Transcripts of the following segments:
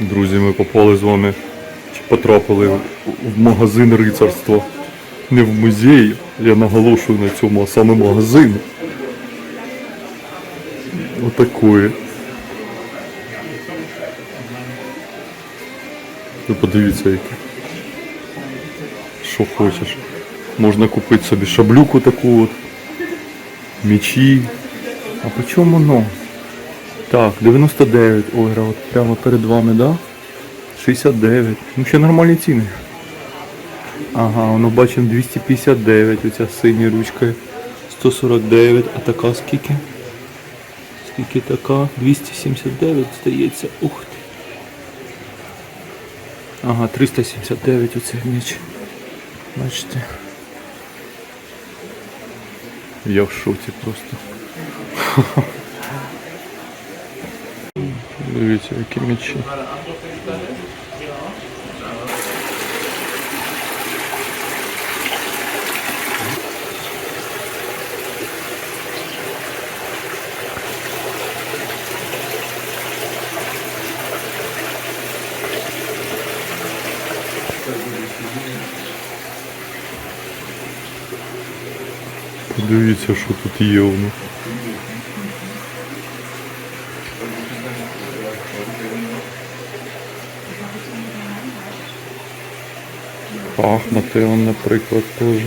Друзі, ми попали з вами, потрапили в- магазин рицарства. Не в музей, я наголошую на цьому, а саме магазин. Отакої. Ви подивіться яке. Що хочеш. Можна купити собі шаблюку таку от. Мечі. А по чому воно? Так, 99 ойра, от прямо перед вами, да? 69. Ну ще нормальні ціни. Ага, воно бачимо 259, оця синя ручка. 149, а така скільки? Скільки така? 279 здається. Ух ти. Ага, 379 оцей меч. Бачите. Я в шоці просто. Дивіться, які мечі. Подивіться, що тут є у них. Пахнути он, наприклад, теж.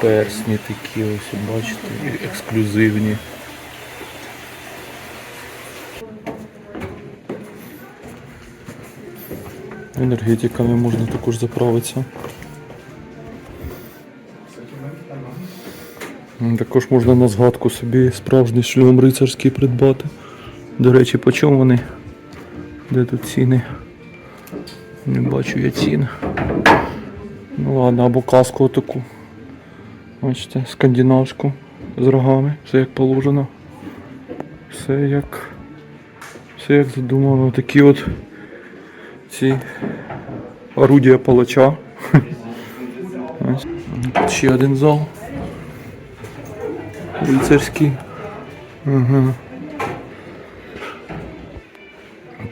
Персні такі ось, бачите, ексклюзивні. Енергетиками можна також заправитися. Також можна на згадку собі справжній шльом рицарський придбати. До речі, по чому вони? Де тут ціни? Не бачу я цін. Ну ладно, або каску таку. Бачите, скандинавську з рогами, все як положено. Все як. Все як задумано. Такі от ці орудія палача. Тут Ще один зал. Лицарський. Ага.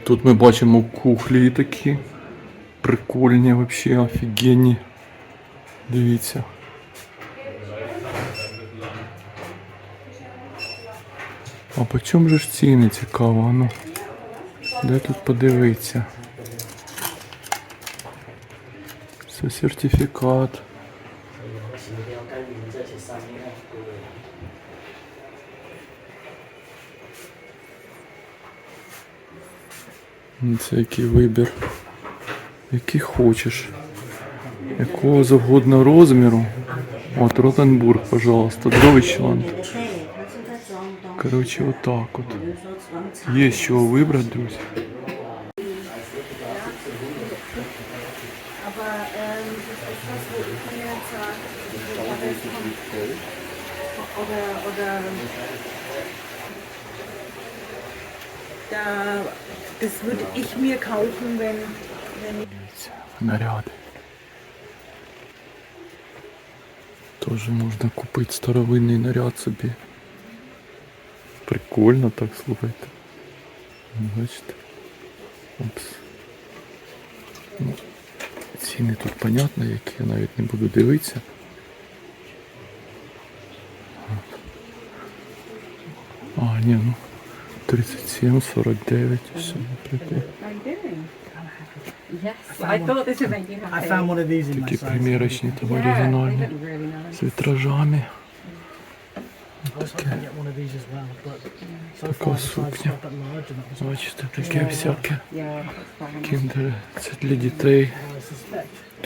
Тут ми бачимо кухлі такі. Прикольні вообще, офігенні. Дивіться. А по чому же ж ціни цікаво, ну? Де тут подивитися? Це сертифікат. Це який вибір. Який хочеш. Якого завгодно розміру. От Ротенбург, пожалуйста, Deutschland. Короче, вот так вот. Є з чого вибрати, друзі. Тоже можна купити старовинний наряд собі. Прикольно так, слухайте. Бачите. Опс. Ну, ціни тут понятно, які я навіть не буду дивитися. А, ні, ну 37, 49, все, наприклад. Такі примірочні really nice. З вітражами. So Така сукня. Бачите, таке всяке. Кіндери. Це для дітей.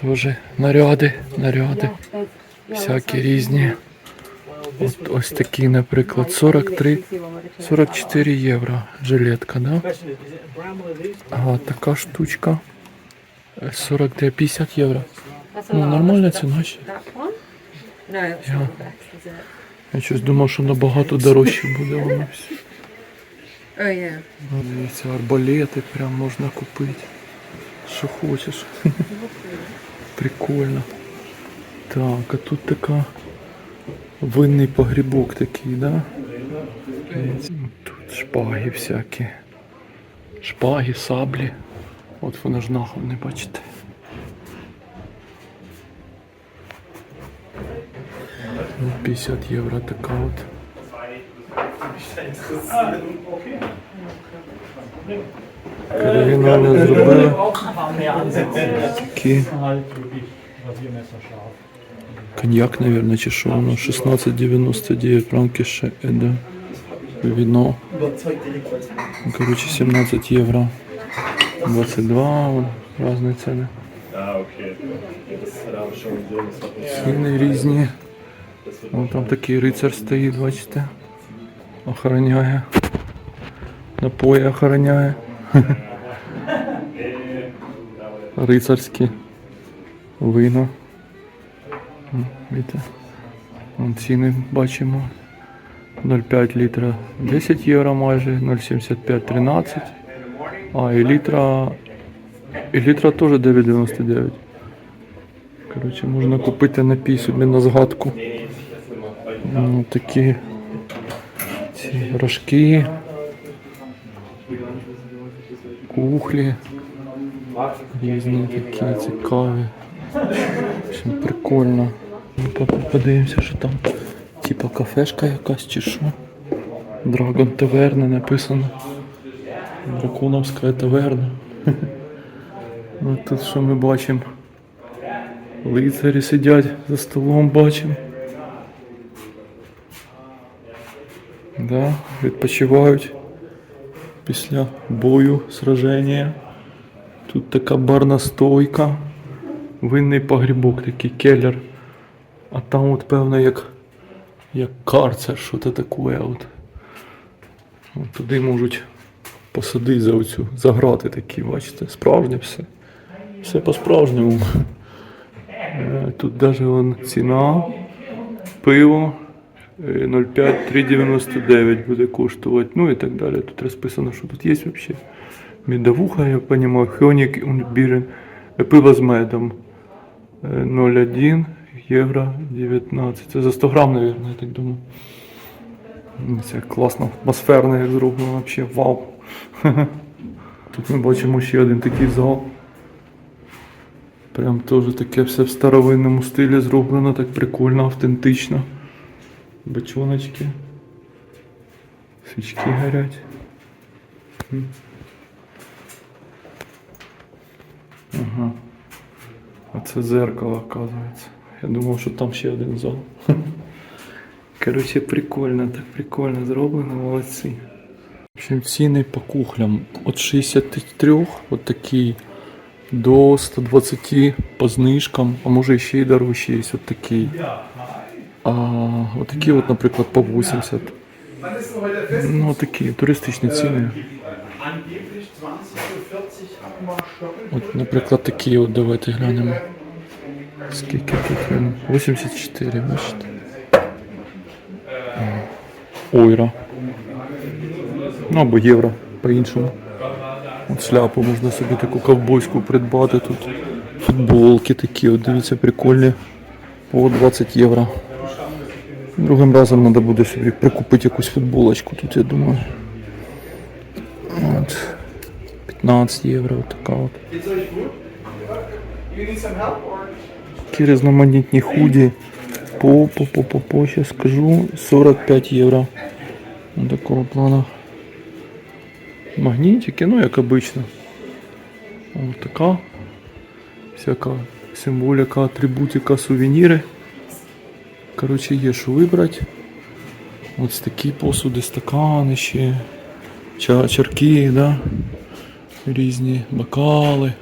Теж наряди, наряди. Всякі різні. От ось такі, наприклад, 43, 44 євро. Жилетка, да? Ага, така штучка. Е, 49, 50 євро. Ну, нормальна ціна ще. It? Я щось думав, що набагато дорожче буде воно все. Дивіться, арбалети прям можна купити. Що хочеш. Прикольно. Так, а тут така винний погрібок такий, да? Тут шпаги всякі. шпаги, саблі. От вони ж наховні, бачите. Ну, 50 євро така от. Кардинально зробили такі коньяк, наверное, чи що воно 16,99 франки ще іде. Віно. Ну, Короче, 17 євро. 22, вон, різні ціни. Ціни різні. Вон там такий рицар стоїть, бачите. Охороняє. Напої охороняє. Рицарські вина. Бачите? Вон ціни бачимо. 0,5 літра 10 євро майже, 0,75 13. А, і літра. І літра теж 9,99. Коротше, можна купити напій собі на згадку. Ну, такі ці рожки, кухлі. Різні такі цікаві. В прикольно. По- Подивимося, що там. Типа кафешка якась чи що. Драгон таверна написано. Драконовська таверна. От тут що ми бачимо. Лицарі сидять за столом, бачимо. Да, відпочивають після бою, сраження. Тут така барна стойка, винний погрібок, такий келлер. А там от певно як, як карцер, що це таке. От. От туди можуть посадити за оцю, за грати такі, бачите, справжнє все. Все по-справжньому. Е, Тут вон ціна, пиво е, 0,5 3,99 буде коштувати, ну і так далі. Тут розписано, що тут є взагалі. Медовуха, я розумію, хьонік, Е, пиво з медом е, 0,1 євро 19. Це за 100 грам, мабуть, я так думаю. Ну, Це класно, атмосферно як зроблено, взагалі, вау. Тут ми бачимо ще один такий зал. Прям теж таке все в старовинному стилі зроблено, так прикольно, автентично. Бочоночки. Свічки горять. Ага. А це зеркало, оказується. Я думав, що там ще один зал. Коротше, прикольно, так прикольно зроблено, молодці. В общем, ціни по кухлям від 63, от такий, до 120 по знижкам, а може ще й дорожче є от такий. А от такі от, наприклад, по 80. Ну, такі туристичні ціни. От, наприклад, такі от давайте глянемо. Скільки тут він? 84, бачите? Ойра. Ну або євро по-іншому. От шляпу можна собі таку ковбойську придбати тут. Футболки такі, от дивіться, прикольні. По 20 євро. Другим разом треба буде собі прикупити якусь футболочку тут, я думаю. От. 15 євро, от така от. Такі різноманітні худі. По, по, по, по, по, сейчас скажу, 45 євро. Такого плана. Магнітики, ну як обично. Ось така. Всяка символіка, атрибутика, сувеніри. Коротше, є що вибрати. Ось такі посуди, стакани ще. Чарки, да? різні бокали.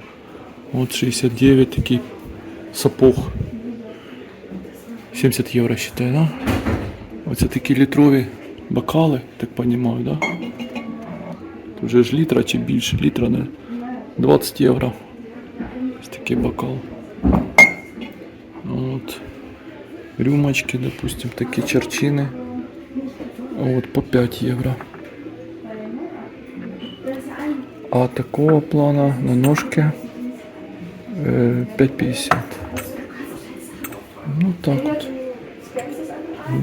От 69 такий сапог. 70 євро считай, да? Оце такі літрові бокали, так розумію, да? Тут вже ж літра чи більше, літра не 20 євро. Ось такий бокал. От. Рюмочки, допустим, такі черчини. От по 5 євро. А такого плана на ножки е, 5,50 так от.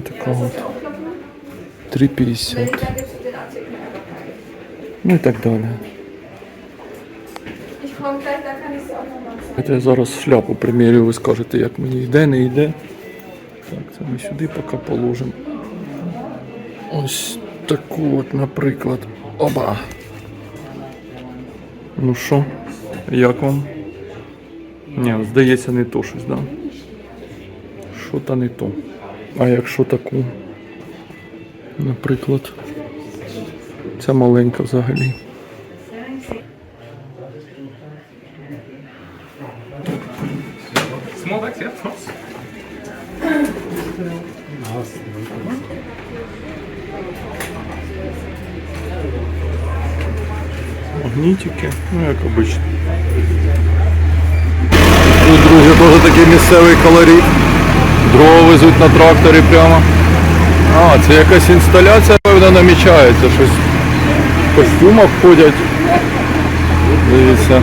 Така от. 3,50. Ну і так далі. Хоча я зараз шляпу примірюю, ви скажете, як мені йде, не йде. Так, це ми сюди поки положимо. Ось таку от, наприклад. Оба. Ну що, як вам? Ні, здається, не то щось, так? Да? Що то не то. А якщо таку, наприклад, ця маленька взагалі. Магнітики, ну як обично. Тут, друзі, теж такий місцевий колорит. Дрова везуть на тракторі прямо. А, це якась інсталяція, певно, намічається. Щось в костюмах ходять. Дивіться.